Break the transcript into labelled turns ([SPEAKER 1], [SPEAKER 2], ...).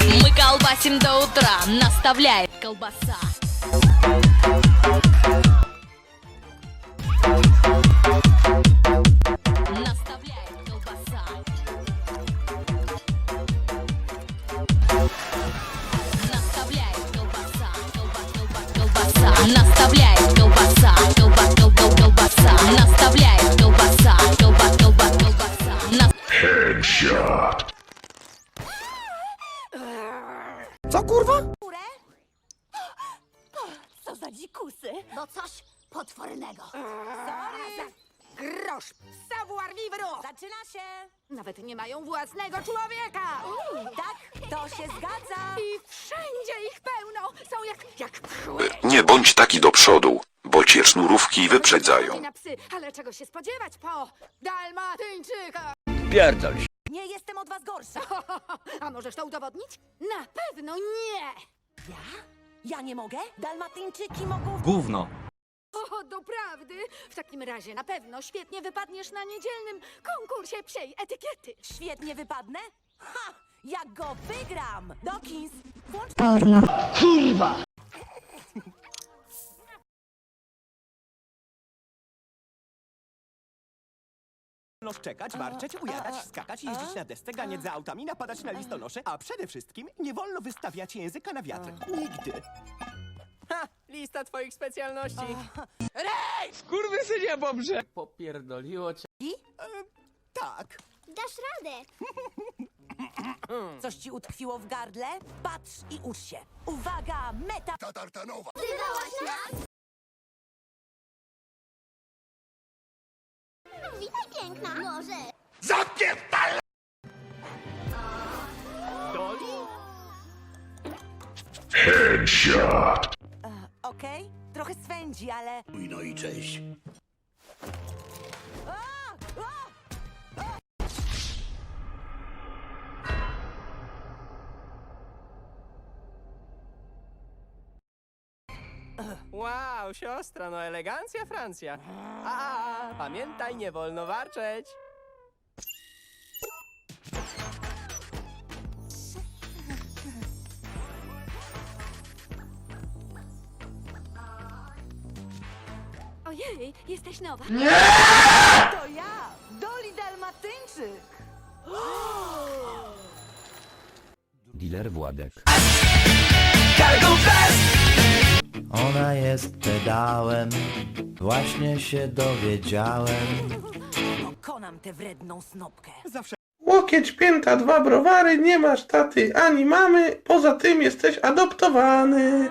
[SPEAKER 1] Мы колбасим до утра, наставляет колбаса. Наставляет колбаса. Наставляет колбаса, колба, колба, колбаса. Колбаса. Наставляет
[SPEAKER 2] Co kurwa?
[SPEAKER 3] Co za dzikusy?
[SPEAKER 4] No coś potwornego.
[SPEAKER 3] Sorry. Grosz. Savoir vivre. Zaczyna się. Nawet nie mają własnego człowieka. tak, to się zgadza. I wszędzie ich pełno. Są jak, jak pchły.
[SPEAKER 5] Nie bądź taki do przodu, bo cię sznurówki wyprzedzają.
[SPEAKER 3] na psy, ale czego się spodziewać po Dalmatyńczyka?
[SPEAKER 2] Pierdol się.
[SPEAKER 3] Nie jestem od was gorsza. A możesz to udowodnić? Na pewno nie. Ja? Ja nie mogę? Dalmatyńczyki mogą
[SPEAKER 2] Gówno.
[SPEAKER 3] O, doprawdy? W takim razie na pewno świetnie wypadniesz na niedzielnym konkursie psiej etykiety. Świetnie wypadnę? Ha! Jak go wygram! Dawkins, włącz...
[SPEAKER 6] No szczekać, warczeć, ujadać, skakać, jeździć na desce, ganiać za autami, napadać na listonosze, a przede wszystkim nie wolno wystawiać języka na wiatr. Nigdy. Ha! Lista twoich specjalności.
[SPEAKER 7] Skurwysynie bobrze! Popierdoliło cię.
[SPEAKER 6] Tak.
[SPEAKER 4] Dasz radę.
[SPEAKER 3] Coś ci utkwiło w gardle? Patrz i ucz się. Uwaga, meta...
[SPEAKER 4] Wzywałaś nas? Witaj, piękna. Może.
[SPEAKER 6] Doli?
[SPEAKER 3] Okej? Trochę swędzi, ale...
[SPEAKER 2] No i cześć.
[SPEAKER 6] Wow, siostra, no elegancja Francja. A, pamiętaj, nie wolno warczeć.
[SPEAKER 3] Ojej, jesteś nowa? To ja, Doli Dalmatyńczyk.
[SPEAKER 8] Dealer Władek.
[SPEAKER 9] Ona jest pedałem, właśnie się dowiedziałem.
[SPEAKER 3] Pokonam tę wredną snopkę.
[SPEAKER 6] Zawsze
[SPEAKER 10] Łokieć, pięta, dwa browary, nie masz taty ani mamy, poza tym jesteś adoptowany.